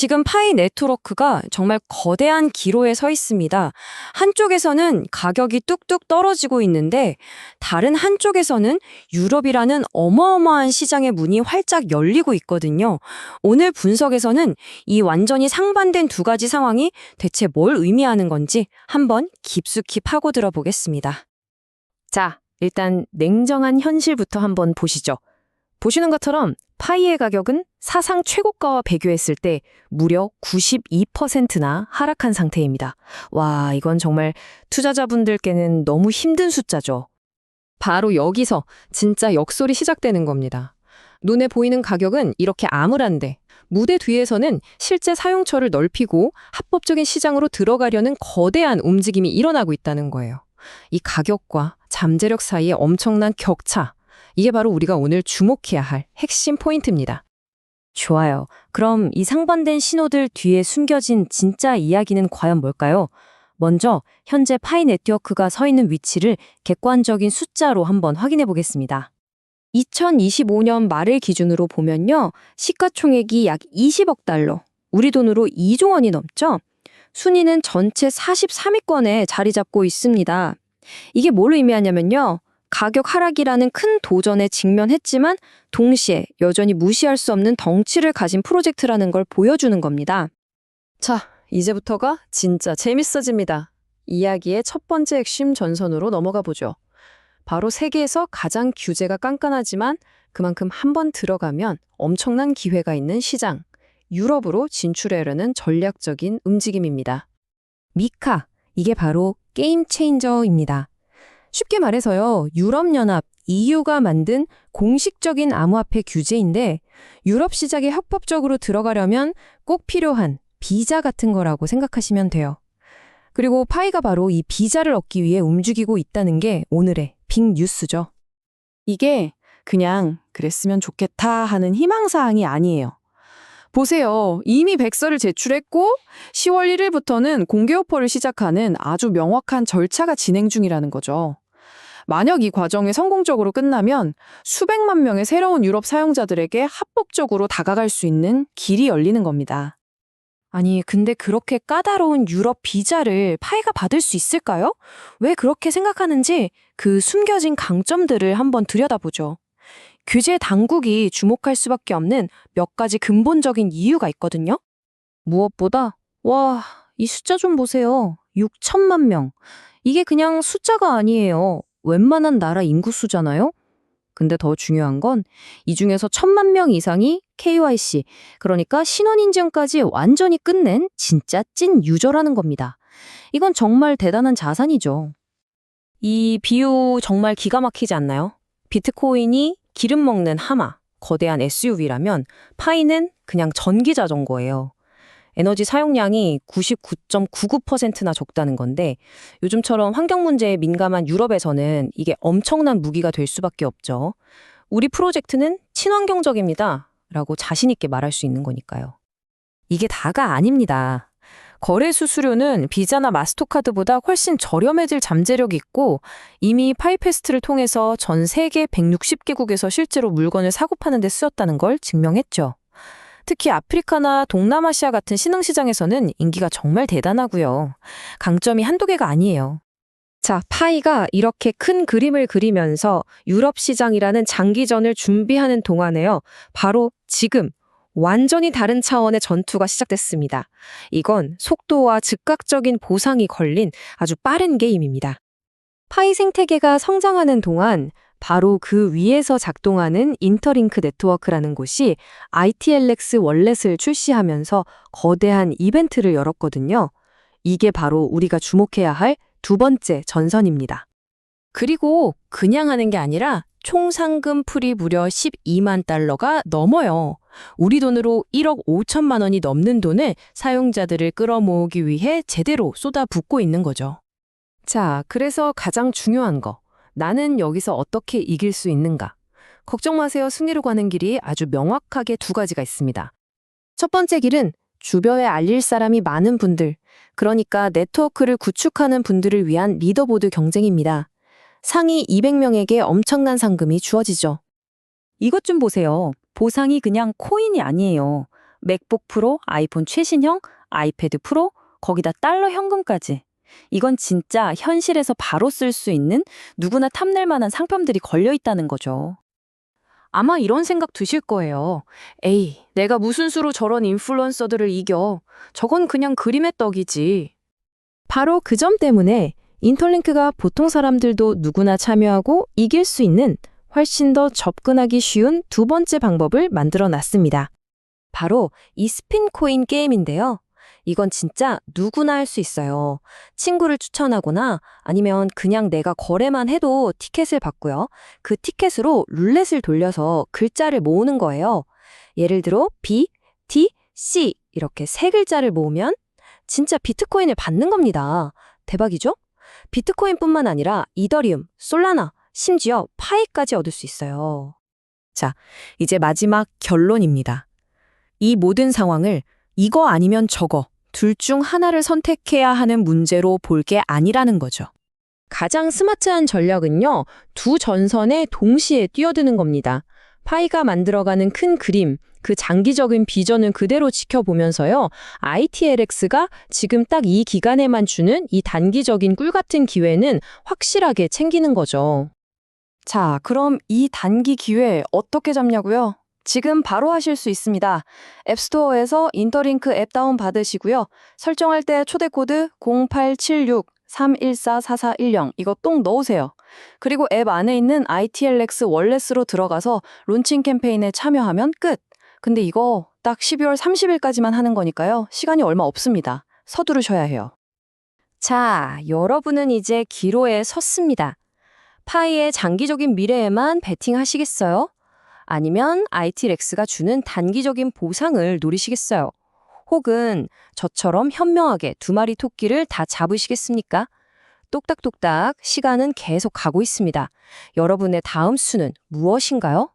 지금 파이 네트워크가 정말 거대한 기로에 서 있습니다. 한쪽에서는 가격이 뚝뚝 떨어지고 있는데 다른 한쪽에서는 유럽이라는 어마어마한 시장의 문이 활짝 열리고 있거든요. 오늘 분석에서는 이 완전히 상반된 두 가지 상황이 대체 뭘 의미하는 건지 한번 깊숙이 파고들어 보겠습니다. 자, 일단 냉정한 현실부터 한번 보시죠. 보시는 것처럼 파이의 가격은 사상 최고가와 비교했을 때 무려 92%나 하락한 상태입니다. 와, 이건 정말 투자자분들께는 너무 힘든 숫자죠. 바로 여기서 진짜 역설이 시작되는 겁니다. 눈에 보이는 가격은 이렇게 암울한데 무대 뒤에서는 실제 사용처를 넓히고 합법적인 시장으로 들어가려는 거대한 움직임이 일어나고 있다는 거예요. 이 가격과 잠재력 사이의 엄청난 격차. 이게 바로 우리가 오늘 주목해야 할 핵심 포인트입니다. 좋아요. 그럼 이 상반된 신호들 뒤에 숨겨진 진짜 이야기는 과연 뭘까요? 먼저 현재 파이 네트워크가 서 있는 위치를 객관적인 숫자로 한번 확인해 보겠습니다. 2025년 말을 기준으로 보면요. 시가총액이 약 20억 달러, 우리 돈으로 2조 원이 넘죠? 순위는 전체 43위권에 자리 잡고 있습니다. 이게 뭘 의미하냐면요. 가격 하락이라는 큰 도전에 직면했지만 동시에 여전히 무시할 수 없는 덩치를 가진 프로젝트라는 걸 보여주는 겁니다. 자, 이제부터가 진짜 재밌어집니다. 이야기의 첫 번째 핵심 전선으로 넘어가 보죠. 바로 세계에서 가장 규제가 깐깐하지만 그만큼 한 번 들어가면 엄청난 기회가 있는 시장, 유럽으로 진출하려는 전략적인 움직임입니다. 미카, 이게 바로 게임 체인저입니다. 쉽게 말해서요, 유럽연합, EU가 만든 공식적인 암호화폐 규제인데, 유럽 시장에 합법적으로 들어가려면 꼭 필요한 비자 같은 거라고 생각하시면 돼요. 그리고 파이가 바로 이 비자를 얻기 위해 움직이고 있다는 게 오늘의 빅 뉴스죠. 이게 그냥 그랬으면 좋겠다 하는 희망사항이 아니에요. 보세요. 이미 백서를 제출했고 10월 1일부터는 공개 오퍼를 시작하는 아주 명확한 절차가 진행 중이라는 거죠. 만약 이 과정이 성공적으로 끝나면 수백만 명의 새로운 유럽 사용자들에게 합법적으로 다가갈 수 있는 길이 열리는 겁니다. 아니, 근데 그렇게 까다로운 유럽 비자를 파이가 받을 수 있을까요? 왜 그렇게 생각하는지 그 숨겨진 강점들을 한번 들여다보죠. 규제 당국이 주목할 수밖에 없는 몇 가지 근본적인 이유가 있거든요. 무엇보다, 와, 이 숫자 좀 보세요. 6천만 명. 이게 그냥 숫자가 아니에요. 웬만한 나라 인구수잖아요? 근데 더 중요한 건 이 중에서 천만 명 이상이 KYC, 그러니까 신원인증까지 완전히 끝낸 진짜 찐 유저라는 겁니다. 이건 정말 대단한 자산이죠. 이 비유 정말 기가 막히지 않나요? 비트코인이 기름 먹는 하마, 거대한 SUV라면 파이는 그냥 전기 자전거예요. 에너지 사용량이 99.99%나 적다는 건데 요즘처럼 환경 문제에 민감한 유럽에서는 이게 엄청난 무기가 될 수밖에 없죠. 우리 프로젝트는 친환경적입니다. 라고 자신있게 말할 수 있는 거니까요. 이게 다가 아닙니다. 거래 수수료는 비자나 마스터카드보다 훨씬 저렴해질 잠재력이 있고 이미 파이페스트를 통해서 전 세계 160개국에서 실제로 물건을 사고 파는 데 쓰였다는 걸 증명했죠. 특히 아프리카나 동남아시아 같은 신흥시장에서는 인기가 정말 대단하고요. 강점이 한두 개가 아니에요. 자, 파이가 이렇게 큰 그림을 그리면서 유럽 시장이라는 장기전을 준비하는 동안에요. 바로 지금 완전히 다른 차원의 전투가 시작됐습니다. 이건 속도와 즉각적인 보상이 걸린 아주 빠른 게임입니다. 파이 생태계가 성장하는 동안 바로 그 위에서 작동하는 인터링크 네트워크라는 곳이 ITLX 월렛을 출시하면서 거대한 이벤트를 열었거든요. 이게 바로 우리가 주목해야 할 두 번째 전선입니다. 그리고 그냥 하는 게 아니라 총 상금 풀이 무려 12만 달러가 넘어요. 우리 돈으로 1억 5천만 원이 넘는 돈을 사용자들을 끌어모으기 위해 제대로 쏟아붓고 있는 거죠. 자, 그래서 가장 중요한 거. 나는 여기서 어떻게 이길 수 있는가? 걱정 마세요. 승리로 가는 길이 아주 명확하게 두 가지가 있습니다. 첫 번째 길은 주변에 알릴 사람이 많은 분들, 그러니까 네트워크를 구축하는 분들을 위한 리더보드 경쟁입니다. 상위 200명에게 엄청난 상금이 주어지죠. 이것 좀 보세요. 보상이 그냥 코인이 아니에요. 맥북 프로, 아이폰 최신형, 아이패드 프로, 거기다 달러 현금까지. 이건 진짜 현실에서 바로 쓸 수 있는 누구나 탐낼 만한 상품들이 걸려 있다는 거죠. 아마 이런 생각 드실 거예요. 에이, 내가 무슨 수로 저런 인플루언서들을 이겨. 저건 그냥 그림의 떡이지. 바로 그 점 때문에 인터링크가 보통 사람들도 누구나 참여하고 이길 수 있는 훨씬 더 접근하기 쉬운 두 번째 방법을 만들어 놨습니다. 바로 이 스핀 코인 게임인데요. 이건 진짜 누구나 할 수 있어요. 친구를 추천하거나 아니면 그냥 내가 거래만 해도 티켓을 받고요. 그 티켓으로 룰렛을 돌려서 글자를 모으는 거예요. 예를 들어 B, T, C 이렇게 세 글자를 모으면 진짜 비트코인을 받는 겁니다. 대박이죠? 비트코인뿐만 아니라 이더리움, 솔라나, 심지어 파이까지 얻을 수 있어요. 이제 마지막 결론입니다. 이 모든 상황을 이거 아니면 저거 둘 중 하나를 선택해야 하는 문제로 볼 게 아니라는 거죠. 가장 스마트한 전략은요, 두 전선에 동시에 뛰어드는 겁니다. 파이가 만들어가는 큰 그림, 그 장기적인 비전을 그대로 지켜보면서요, ITLX가 지금 딱 이 기간에만 주는 이 단기적인 꿀 같은 기회는 확실하게 챙기는 거죠. 자, 그럼 이 단기 기회 어떻게 잡냐고요? 지금 바로 하실 수 있습니다. 앱스토어에서 인터링크 앱 다운 받으시고요. 설정할 때 초대 코드 0876-314-4410 이거 똥 넣으세요. 그리고 앱 안에 있는 ITLX 월렛으로 들어가서 론칭 캠페인에 참여하면 끝. 근데 이거 딱 12월 30일까지만 하는 거니까요. 시간이 얼마 없습니다. 서두르셔야 해요. 자, 여러분은 이제 기로에 섰습니다. 파이의 장기적인 미래에만 베팅하시겠어요? 아니면 IT렉스가 주는 단기적인 보상을 노리시겠어요? 혹은 저처럼 현명하게 두 마리 토끼를 다 잡으시겠습니까? 똑딱똑딱 시간은 계속 가고 있습니다. 여러분의 다음 수는 무엇인가요?